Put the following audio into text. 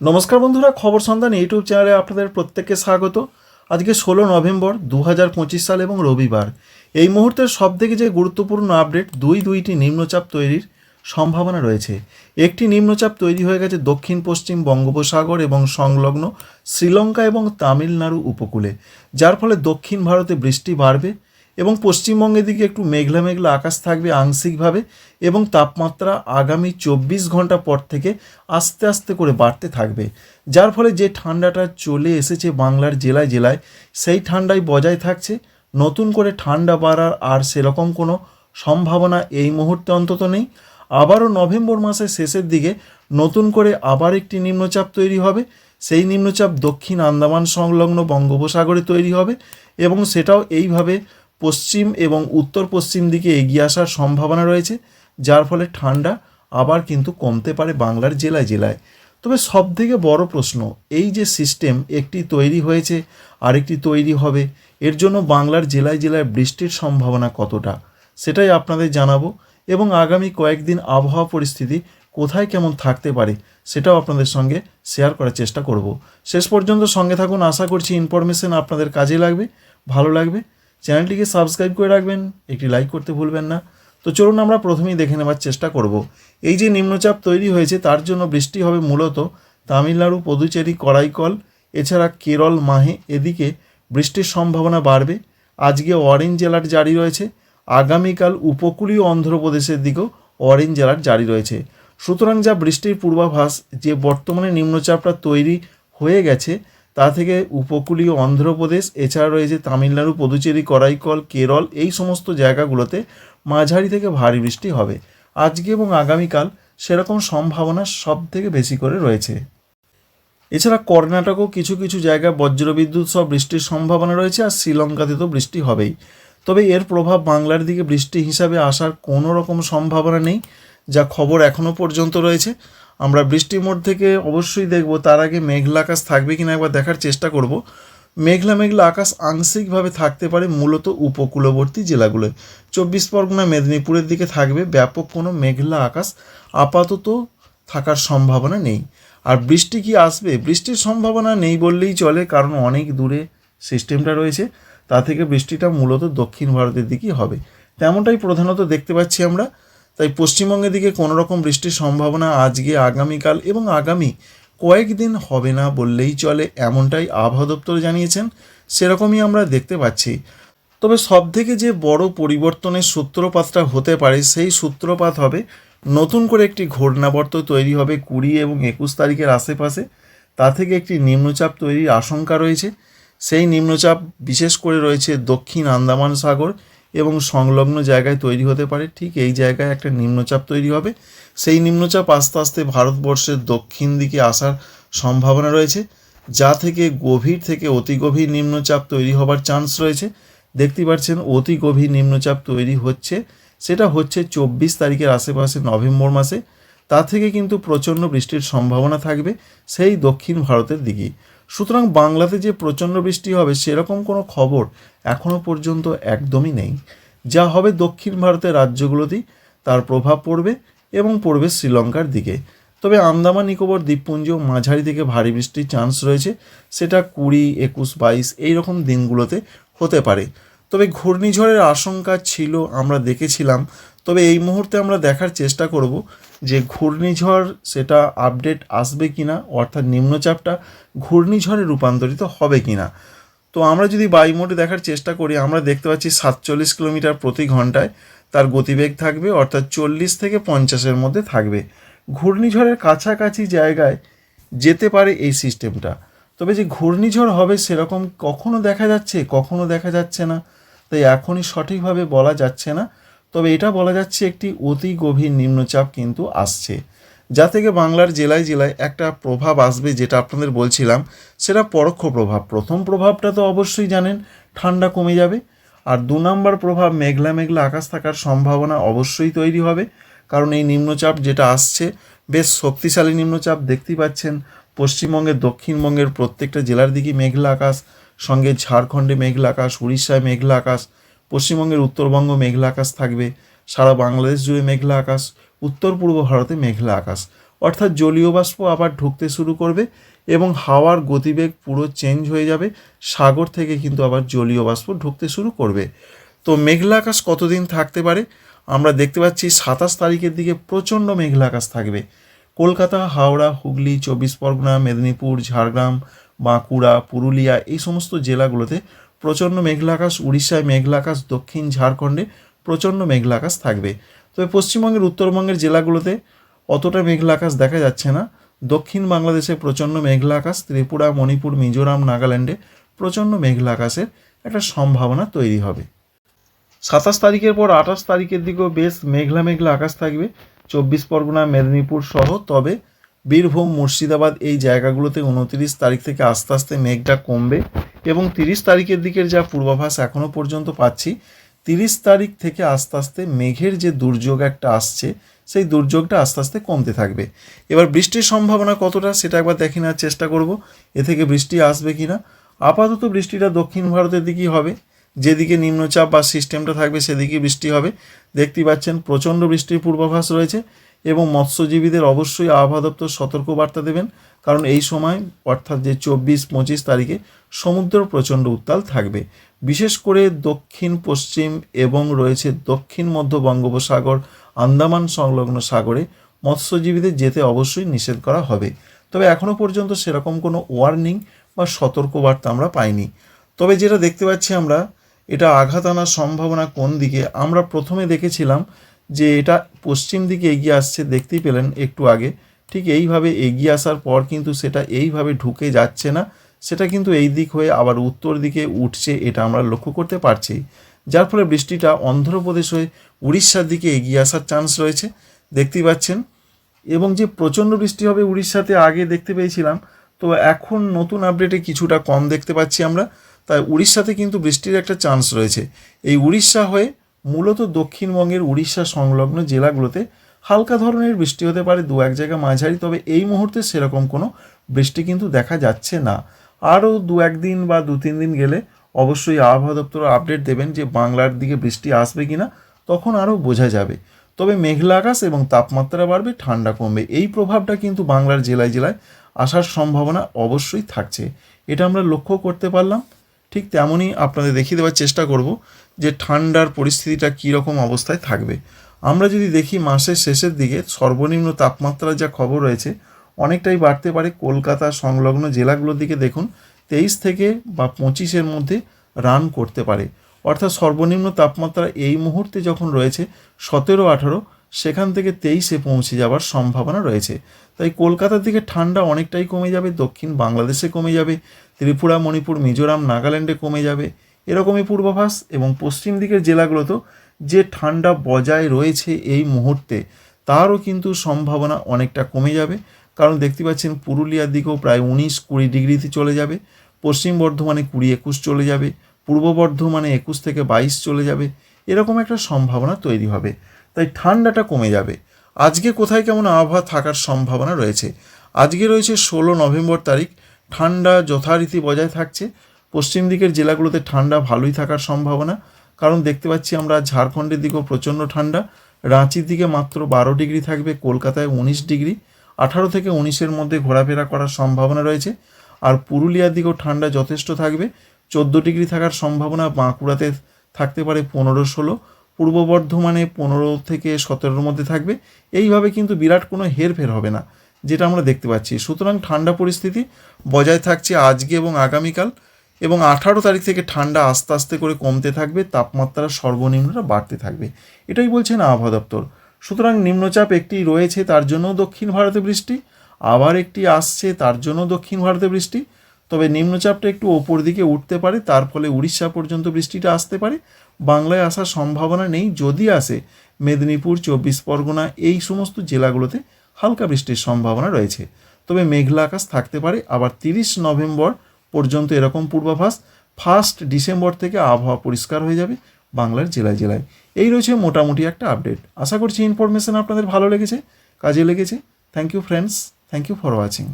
নমস্কার বন্ধুরা, খবর সন্ধান ইউটিউব চ্যানেলে আপনাদের প্রত্যেককে স্বাগত। আজকে ষোলো নভেম্বর দু হাজার পঁচিশ সাল এবং রবিবার। এই মুহূর্তের সবথেকে যে গুরুত্বপূর্ণ আপডেট, দুই দুইটি নিম্নচাপ তৈরির সম্ভাবনা রয়েছে। একটি নিম্নচাপ তৈরি হয়ে গেছে দক্ষিণ, পশ্চিম বঙ্গোপসাগর এবং সংলগ্ন শ্রীলঙ্কা এবং তামিলনাড়ু উপকূলে। যার ফলে দক্ষিণ ভারতে বৃষ্টি বাড়বে এবং পশ্চিমবঙ্গের দিকে একটু মেঘলা মেঘলা আকাশ থাকবে আংশিকভাবে এবং তাপমাত্রা আগামী চব্বিশ ঘণ্টা পর থেকে আস্তে আস্তে করে বাড়তে থাকবে। যার ফলে যে ঠান্ডাটা চলে এসেছে বাংলার জেলায় জেলায়, সেই ঠান্ডাই বজায় থাকছে। নতুন করে ঠান্ডা বাড়ার আর সেরকম কোনো সম্ভাবনা এই মুহূর্তে অন্তত নেই। আবারও নভেম্বর মাসের শেষের দিকে নতুন করে আবার একটি নিম্নচাপ তৈরি হবে। সেই নিম্নচাপ দক্ষিণ আন্দামান সংলগ্ন বঙ্গোপসাগরে তৈরি হবে এবং সেটাও এইভাবে পশ্চিম এবং উত্তর পশ্চিম দিকে এগিয়ে আসার সম্ভাবনা রয়েছে, যার ফলে ঠান্ডা আবার কিন্তু কমতে পারে বাংলার জেলায় জেলায়। তবে সবথেকে বড় প্রশ্ন, এই যে সিস্টেম একটি তৈরি হয়েছে, আরেকটি তৈরি হবে, এর জন্য বাংলার জেলায় জেলায় বৃষ্টির সম্ভাবনা কতটা, সেটাই আপনাদের জানাব এবং আগামী কয়েকদিন আবহাওয়া পরিস্থিতি কোথায় কেমন থাকতে পারে, সেটাও আপনাদের সঙ্গে শেয়ার করার চেষ্টা করব। শেষ পর্যন্ত সঙ্গে থাকুন, আশা করছি ইনফরমেশন আপনাদের কাজে লাগবে, ভালো লাগবে। চ্যানেলটিকে সাবস্ক্রাইব করে রাখবেন, একটি লাইক করতে ভুলবেন না। তো চলুন আমরা প্রথমেই দেখে নেওয়ার চেষ্টা করব। এই যে নিম্নচাপ তৈরি হয়েছে, তার জন্য বৃষ্টি হবে মূলত তামিলনাড়ু, পদুচেরি, করাইকল, এছাড়া কেরল, মাহে, এদিকে বৃষ্টির সম্ভাবনা বাড়বে। আজকে অরেঞ্জ জেলার জারি রয়েছে। আগামীকাল উপকূলীয় অন্ধ্রপ্রদেশের দিকেও অরেঞ্জ জেলার জারি রয়েছে। সুতরাং যা বৃষ্টির পূর্বাভাস, যে বর্তমানে নিম্নচাপটা তৈরি হয়ে গেছে তা থেকে উপকূলীয় অন্ধ্রপ্রদেশ, এছাড়া রয়েছে তামিলনাড়ু, পদুচেরি, করাইকল, কেরল, এই সমস্ত জায়গাগুলোতে মাঝারি থেকে ভারী বৃষ্টি হবে। আজকে এবং আগামীকাল সেরকম সম্ভাবনা সব থেকে বেশি করে রয়েছে। এছাড়া কর্ণাটকও কিছু কিছু জায়গায় বজ্রবিদ্যুৎ সহ বৃষ্টির সম্ভাবনা রয়েছে আর শ্রীলঙ্কাতে তো বৃষ্টি হবেই। তবে এর প্রভাব বাংলার দিকে বৃষ্টি হিসাবে আসার কোনো রকম সম্ভাবনা নেই, যা খবর এখনও পর্যন্ত রয়েছে। আমরা বৃষ্টির মোড় থেকে অবশ্যই দেখব তার আগে মেঘলা আকাশ থাকবে কিনা একবার দেখার চেষ্টা করব। মেঘলা মেঘলা আকাশ আংশিকভাবে থাকতে পারে মূলত উপকূলবর্তী জেলাগুলোয় চব্বিশ পরগনা, মেদিনীপুরের দিকে থাকবে ব্যাপক কোনো মেঘলা আকাশ। আপাতত থাকার সম্ভাবনা নেই। আর বৃষ্টি কি আসবে? বৃষ্টির সম্ভাবনা নেই বললেই চলে, কারণ অনেক দূরে সিস্টেমটা রয়েছে। তা থেকে বৃষ্টিটা মূলত দক্ষিণ ভারতের দিকেই হবে। তেমনটাই প্রধানত দেখতে পাচ্ছি আমরা তাই পশ্চিমবঙ্গের দিকে কোনো রকম বৃষ্টির সম্ভাবনা আজকে, আগামীকাল এবং আগামী কয়েকদিন হবে না বললেই চলে এমনটাই আবহাওয়া দপ্তর জানিয়েছেন। সেরকমই আমরা দেখতে পাচ্ছি। তবে সবথেকে যে বড় পরিবর্তনের সূত্রপাতটা হতে পারে সেই সূত্রপাত হবে নতুন করে একটি ঘূর্ণাবর্ত তৈরি হবে কুড়ি এবং একুশ তারিখের আশেপাশে। তা থেকে একটি নিম্নচাপ তৈরির আশঙ্কা রয়েছে। সেই নিম্নচাপ বিশেষ করে রয়েছে দক্ষিণ আন্দামান সাগর এবং সংলগ্ন জায়গায় তৈরি হতে পারে, ঠিক এই জায়গায় একটা নিম্নচাপ তৈরি হবে। সেই নিম্নচাপ আস্তে আস্তে ভারতবর্ষের দক্ষিণ দিকে আসার সম্ভাবনা রয়েছে, যা থেকে গভীর থেকে অতি গভীর নিম্নচাপ তৈরি হবার চান্স রয়েছে। দেখতে পাচ্ছেন, অতি গভীর নিম্নচাপ তৈরি হচ্ছে, সেটা হচ্ছে চব্বিশ তারিখের আশেপাশে নভেম্বর মাসে। তা থেকে কিন্তু প্রচণ্ড বৃষ্টির সম্ভাবনা থাকবে সেই দক্ষিণ ভারতের দিকেই। সুতরাং বাংলাতে যে প্রচণ্ড বৃষ্টি হবে সেরকম কোনো খবর এখনও পর্যন্ত একদমই নেই। যা হবে দক্ষিণ ভারতের রাজ্যগুলোতেই, তার প্রভাব পড়বে এবং পড়বে শ্রীলঙ্কার দিকে। তবে আন্দামান, নিকোবর, দ্বীপপুঞ্জ মাঝারি থেকে ভারী বৃষ্টির চান্স রয়েছে। সেটা কুড়ি, একুশ, বাইশ এই রকম দিনগুলোতে হতে পারে। তবে ঘূর্ণিঝড়ের আশঙ্কা ছিল, আমরা দেখেছিলাম। তবে এই মুহূর্তে আমরা দেখার চেষ্টা করব যে ঘূর্ণিঝড় সেটা আপডেট আসবে কি না অর্থাৎ নিম্নচাপটা ঘূর্ণিঝড়ে রূপান্তরিত হবে কি না তো আমরা যদি বায়ুমোডে দেখার চেষ্টা করি, আমরা দেখতে পাচ্ছি সাতচল্লিশ কিলোমিটার প্রতি ঘন্টায় তার গতিবেগ থাকবে, অর্থাৎ চল্লিশ থেকে পঞ্চাশের মধ্যে থাকবে। ঘূর্ণিঝড়ের কাছাকাছি জায়গায় যেতে পারে এই সিস্টেমটা। তবে যে ঘূর্ণিঝড় হবে সেরকম কখনো দেখা যাচ্ছে, কখনো দেখা যাচ্ছে না। তাই এখনই সঠিকভাবে বলা যাচ্ছে না। তবে এটা বলা যাচ্ছে একটি অতি গভীর নিম্নচাপ কিন্তু আসছে। যা থেকে বাংলার জেলায় জেলায় একটা প্রভাব আসবে যেটা আপনাদের বলছিলাম, সেটা পরোক্ষ প্রভাব। প্রথম প্রভাবটা তো অবশ্যই জানেন, ঠান্ডা কমে যাবে। আর দু নম্বর প্রভাব, মেঘলা মেঘলা আকাশ থাকার সম্ভাবনা অবশ্যই তৈরি হবে। কারণ এই নিম্নচাপ যেটা আসছে, বেশ শক্তিশালী নিম্নচাপ দেখতেই পাচ্ছেন। পশ্চিমবঙ্গের, দক্ষিণবঙ্গের প্রত্যেকটা জেলার দিকে মেঘলা আকাশ, সঙ্গে ঝাড়খণ্ডে মেঘলা আকাশ, উড়িষ্যায় মেঘলা আকাশ পশ্চিমবঙ্গের উত্তরবঙ্গ মেঘলা আকাশ থাকবে, সারা বাংলাদেশ জুড়ে মেঘলা আকাশ, উত্তর পূর্ব ভারতে মেঘলা আকাশ। অর্থাৎ জলীয় বাষ্প আবার ঢুকতে শুরু করবে এবং হাওয়ার গতিবেগ পুরো চেঞ্জ হয়ে যাবে, সাগর থেকে কিন্তু আবার জলীয় বাষ্প ঢুকতে শুরু করবে। তো মেঘলা আকাশ কতদিন থাকতে পারে? আমরা দেখতে পাচ্ছি সাতাশ তারিখের দিকে প্রচণ্ড মেঘলা আকাশ থাকবে। কলকাতা, হাওড়া, হুগলি, চব্বিশ পরগনা, মেদিনীপুর, ঝাড়গ্রাম, বাঁকুড়া, পুরুলিয়া এই সমস্ত জেলাগুলোতে প্রচণ্ড মেঘলা আকাশ, উড়িষ্যায় মেঘলা আকাশ, দক্ষিণ ঝাড়খণ্ডে প্রচণ্ড মেঘলা আকাশ থাকবে। তবে পশ্চিমবঙ্গের, উত্তরবঙ্গের জেলাগুলোতে অতটা মেঘলা আকাশ দেখা যাচ্ছে না। দক্ষিণ বাংলাদেশে প্রচণ্ড মেঘলা আকাশ, ত্রিপুরা, মণিপুর, মিজোরাম, নাগাল্যান্ডে প্রচণ্ড মেঘলা আকাশের একটা সম্ভাবনা তৈরি হবে। সাতাশ তারিখের পর আঠাশ তারিখের দিকেও বেশ মেঘলা মেঘলা আকাশ থাকবে। চব্বিশ পরগনা, মেদিনীপুর সহ, তবে বীরভূম, মুর্শিদাবাদ এই জায়গাগুলোতে উনতিরিশ তারিখ থেকে আস্তে আস্তে মেঘটা কমবে। এবং তিরিশ তারিখের দিকের যা পূর্বাভাস এখনও পর্যন্ত পাচ্ছি, তিরিশ তারিখ থেকে আস্তে আস্তে মেঘের যে দুর্যোগ একটা আসছে, সেই দুর্যোগটা আস্তে আস্তে কমতে থাকবে। এবার বৃষ্টির সম্ভাবনা কতটা সেটা একবার দেখে নেওয়ার চেষ্টা করব, এ থেকে বৃষ্টি আসবে কি না আপাতত বৃষ্টিটা দক্ষিণ ভারতের দিকেই হবে, যেদিকে নিম্নচাপ বা সিস্টেমটা থাকবে সেদিকে বৃষ্টি হবে। দেখতেই পাচ্ছেন প্রচণ্ড বৃষ্টির পূর্বাভাস রয়েছে। এবং মৎস্যজীবীদের অবশ্যই আবহাওয়া দপ্তর সতর্কবার্তা দেবেন, কারণ এই সময়, অর্থাৎ যে চব্বিশ, পঁচিশ তারিখে সমুদ্র প্রচণ্ড উত্তাল থাকবে। বিশেষ করে দক্ষিণ, পশ্চিম এবং রয়েছে দক্ষিণ মধ্য বঙ্গোপসাগর, আন্দামান সংলগ্ন সাগরে মৎস্যজীবীদের যেতে অবশ্যই নিষেধ করা হবে। তবে এখনও পর্যন্ত সেরকম কোনো ওয়ার্নিং বা সতর্কবার্তা আমরা পাইনি। তবে যেটা দেখতে পাচ্ছি আমরা, এটা আঘাত আনার সম্ভাবনা কোন দিকে? আমরা প্রথমে দেখেছিলাম যে এটা পশ্চিম দিকে এগিয়ে আসছে, দেখতেই পেলেন একটু আগে। ঠিক এইভাবে এগিয়ে আসার পর কিন্তু সেটা এইভাবে ঢুকে যাচ্ছে না। সেটা কিন্তু এই দিক হয়ে আবার উত্তর দিকে উঠছে, এটা আমরা লক্ষ্য করতে পারছি। যার ফলে বৃষ্টিটা অন্ধ্রপ্রদেশ হয়ে উড়িষ্যার দিকে এগিয়ে আসার চান্স রয়েছে, দেখতেই পাচ্ছেন। এবং যে প্রচণ্ড বৃষ্টি হবে উড়িষ্যাতে আগে দেখতে পেয়েছিলাম, তো এখন নতুন আপডেটে কিছুটা কম দেখতে পাচ্ছি আমরা। তাই উড়িষ্যাতে কিন্তু বৃষ্টির একটা চান্স রয়েছে। এই উড়িষ্যা হয়ে মূলত দক্ষিণবঙ্গের উড়িষ্যা সংলগ্ন জেলাগুলোতে হালকা ধরনের বৃষ্টি হতে পারে দু এক জায়গা মাঝারি, তবে এই মুহূর্তে সেরকম কোনো বৃষ্টি কিন্তু দেখা যাচ্ছে না। আরও দু একদিন বা দু তিন দিন গেলে অবশ্যই আবহাওয়া দপ্তর আপডেট দেবেন যে বাংলার দিকে বৃষ্টি আসবে কি না তখন আরও বোঝা যাবে। তবে মেঘলা আকাশ এবং তাপমাত্রা বাড়বে, ঠান্ডা কমবে। এই প্রভাবটা কিন্তু বাংলার জেলায় জেলায় আসার সম্ভাবনা অবশ্যই থাকছে। এটা আমরা লক্ষ্য করতে পারলাম। ঠিক তেমনই আপনাদের দেখিয়ে দেওয়ার চেষ্টা করব যে ঠান্ডার পরিস্থিতিটা কী রকম অবস্থায় থাকবে। আমরা যদি দেখি মাসের শেষের দিকে সর্বনিম্ন তাপমাত্রার যা খবর রয়েছে, অনেকটাই বাড়তে পারে কলকাতা সংলগ্ন জেলাগুলোর দিকে দেখুন, তেইশ থেকে বা পঁচিশের মধ্যে রান করতে পারে। অর্থাৎ সর্বনিম্ন তাপমাত্রা এই মুহূর্তে যখন রয়েছে সতেরো, আঠারো, সেখান থেকে তেইশে পৌঁছে যাওয়ার সম্ভাবনা রয়েছে। তাই কলকাতার দিকে ঠান্ডা অনেকটাই কমে যাবে, দক্ষিণ বাংলাদেশে কমে যাবে, ত্রিপুরা, মণিপুর, মিজোরাম, নাগাল্যান্ডে কমে যাবে এরকমই পূর্বাভাস এবং পশ্চিম দিকের জেলাগুলোতেও যে ঠান্ডা বজায় রয়েছে এই মুহূর্তে, তারও কিন্তু সম্ভাবনা অনেকটা কমে যাবে। কারণ দেখতে পাচ্ছেন পুরুলিয়ার দিকেও প্রায় উনিশ কুড়ি ডিগ্রিতে চলে যাবে, পশ্চিম বর্ধমানে কুড়ি একুশ চলে যাবে, পূর্ব বর্ধমানে একুশ থেকে বাইশ চলে যাবে, এরকম একটা সম্ভাবনা তৈরি হবে। তাই ঠান্ডাটা কমে যাবে। আজকে কোথায় কেমন আবহাওয়া থাকার সম্ভাবনা রয়েছে? আজকে রয়েছে ষোলো নভেম্বর তারিখ, ঠান্ডা যথারীতি বজায় থাকছে। পশ্চিম দিকের জেলাগুলোতে ঠান্ডা ভালোই থাকার সম্ভাবনা। কারণ দেখতে পাচ্ছি আমরা ঝাড়খণ্ডের দিকেও প্রচণ্ড ঠান্ডা। রাঁচির দিকে মাত্র বারো ডিগ্রি থাকবে, কলকাতায় উনিশ ডিগ্রি। আঠারো থেকে উনিশের মধ্যে ঘোরাফেরা করার সম্ভাবনা রয়েছে। আর পুরুলিয়ার দিকেও ঠান্ডা যথেষ্ট থাকবে, চোদ্দ ডিগ্রি থাকার সম্ভাবনা বাঁকুড়াতে থাকতে পারে পনেরো ষোলো, পূর্ব বর্ধমানে পনেরো থেকে সতেরোর মধ্যে থাকবে। এইভাবে কিন্তু বিরাট কোনো হেরফের হবে না, যেটা আমরা দেখতে পাচ্ছি। সুতরাং ঠান্ডা পরিস্থিতি বজায় থাকছে আজকে এবং আগামীকাল। এবং আঠারো তারিখ থেকে ঠান্ডা আস্তে আস্তে করে কমতে থাকবে তাপমাত্রা সর্বনিম্নটা বাড়তে থাকবে। এটাই বলছেন আবহাওয়া দপ্তর। সুতরাং নিম্নচাপ একটি রয়েছে তার জন্য দক্ষিণ ভারতে বৃষ্টি, আবার একটি আসছে তার জন্য দক্ষিণ ভারতে বৃষ্টি। তবে নিম্নচাপটা একটু ওপর দিকে উঠতে পারে, তার ফলে উড়িষ্যা পর্যন্ত বৃষ্টিটা আসতে পারে। বাংলায় আসার সম্ভাবনা নেই, যদি আসে, মেদিনীপুর, চব্বিশ পরগনা, এই সমস্ত জেলাগুলোতে হালকা বৃষ্টির সম্ভাবনা রয়েছে। তবে মেঘলা আকাশ থাকতে পারে, আবার তিরিশ নভেম্বর পর্যন্ত এরকম পূর্বাভাস ফার্স্ট ডিসেম্বর থেকে আবহাওয়া পরিষ্কার হয়ে যাবে বাংলার জেলায় জেলায়। এই রয়েছে মোটামুটি একটা আপডেট আশা করছি ইনফরমেশান আপনাদের ভালো লেগেছে, কাজে লেগেছে। Thank you friends thank you for watching